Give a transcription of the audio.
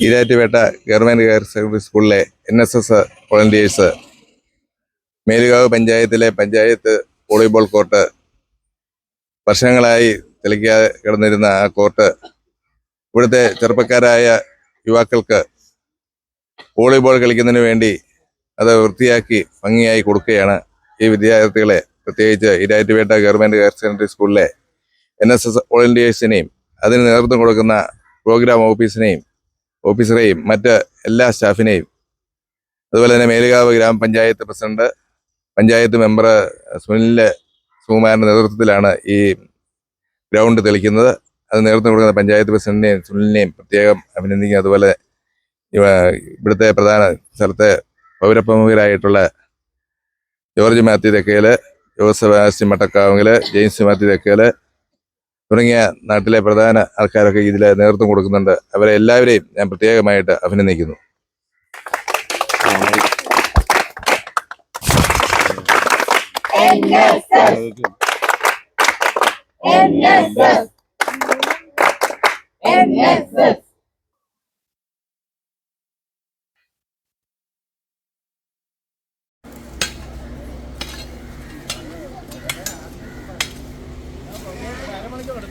Erattupetta government higher secondary സ്കൂളിലെ N S S volunteers Melukavu പഞ്ചായത്തിലെ panchayat volleyball court വർഷങ്ങളായി തെളിക്കാതെ കിടന്നിരുന്ന ആ കോർട്ട് ഇവിടുത്തെ ചെറുപ്പക്കാരായ യുവാക്കൾക്ക് വോളിബോൾ കളിക്കുന്നതിന് വേണ്ടി അത് വൃത്തിയാക്കി ഭംഗിയായി കൊടുക്കുകയാണ് ഈ വിദ്യാർത്ഥികളെ പ്രത്യേകിച്ച് ഇരാറ്റുപേട്ട ഗവൺമെന്റ് ഹയർ സെക്കൻഡറി സ്കൂളിലെ എൻ എസ് എസ് വോളണ്ടിയേഴ്സിനെയും അതിന് നേതൃത്വം കൊടുക്കുന്ന പ്രോഗ്രാം ഓഫീസിനെയും ഓഫീസറെയും മറ്റ് എല്ലാ സ്റ്റാഫിനെയും. അതുപോലെ തന്നെ മേലുകാവ് ഗ്രാമപഞ്ചായത്ത് പ്രസിഡന്റ് പഞ്ചായത്ത് മെമ്പർ സുനിൽ സുകുമാരന്റെ നേതൃത്വത്തിലാണ് ഈ ഗ്രൗണ്ട് തെളിക്കുന്നത്. അത് നേതൃത്വം കൊടുക്കുന്ന പഞ്ചായത്ത് പ്രസിഡന്റിനെയും സുനിലിനെയും പ്രത്യേകം അഭിനന്ദിക്കുക അതുപോലെ ഇവ- ഇവിടുത്തെ പ്രധാന സ്ഥലത്തെ പൗരപ്രമുഖരായിട്ടുള്ള George Mathew Thekkel Joseph Asty Mattakavunkal James Mathew Thekkel തുടങ്ങിയ നാട്ടിലെ പ്രധാന ആൾക്കാരൊക്കെ ഇതിൽ നേതൃത്വം കൊടുക്കുന്നുണ്ട്. അവരെ എല്ലാവരെയും ഞാൻ പ്രത്യേകമായിട്ട് അഭിനന്ദിക്കുന്നു. NSS NSS വേറെ